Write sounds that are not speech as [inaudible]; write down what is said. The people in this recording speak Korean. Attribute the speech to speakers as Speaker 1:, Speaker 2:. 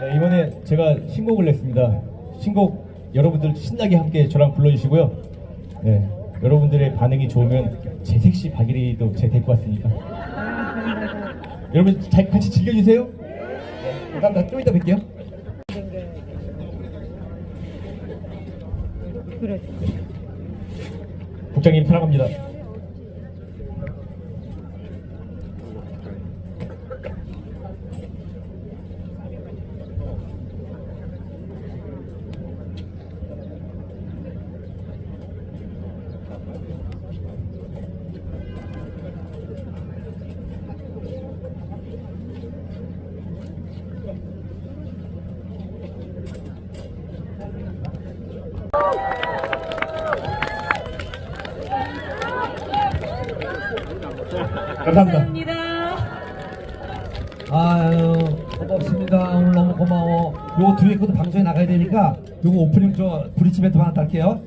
Speaker 1: 네, 이번에 제가 신곡을 냈습니다. 신곡 여러분들 신나게 함께 저랑 불러주시고요. 네, 여러분들의 반응이 좋으면 제 섹시 박일이도 제 데리고 왔으니까. [laughs] 여러분 잘 같이 즐겨주세요. 네, 감사합니다. 좀 이따 뵐게요.
Speaker 2: 그래.
Speaker 1: 국장님 사랑합니다. 감사합니다.
Speaker 3: 아유 고맙습니다. 오늘 너무 고마워. 요거 뒤에 것도 방송에 나가야 되니까 요거 오프닝 저 브리치 멘트 하나 딸게요